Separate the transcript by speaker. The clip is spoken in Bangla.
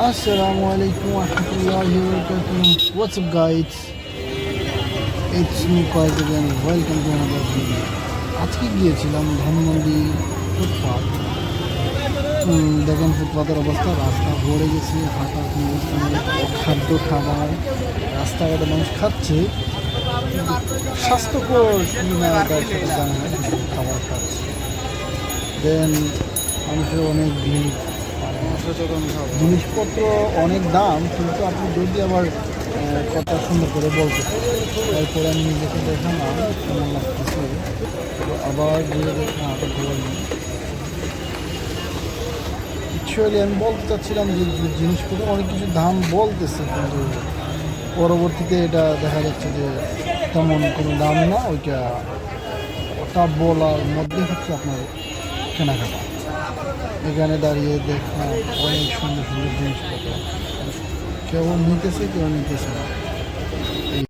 Speaker 1: Rahmatullahi wa barakatuh. What's up, guys? It's me Qaid again. Welcome to another video. আজকে গিয়েছিলাম ধানমন্ডি ফুটপাথ দেখেন ফুটপাথের অবস্থা, রাস্তা ভরে গেছে অবস্থা খাদ্য খাবার, রাস্তাঘাটে মানুষ খাচ্ছে স্বাস্থ্যকর খাবার খাচ্ছে দেন মানুষের অনেক ভিড় জিনিসপত্র অনেক দাম, কিন্তু আপনি যদি আবার কথা সুন্দর করে বলতে তারপরে আমি নিজেকে দেখালাম আবার গিয়ে দেখলাম অ্যাকচুয়ালি আমি বলতে চাচ্ছিলাম যে জিনিসপত্র অনেক কিছু দাম বলতেছে, কিন্তু পরবর্তীতে এটা দেখা যাচ্ছে যে, তেমন কোনো দাম না, ওইটা ওটা বলার মধ্যে হচ্ছে আপনার কেনাকাটা। এখানে দাঁড়িয়ে দেখলাম অনেক সুন্দর সুন্দর জিনিসপত্র। কেউ নিতেছে কেউ নিতেছে না।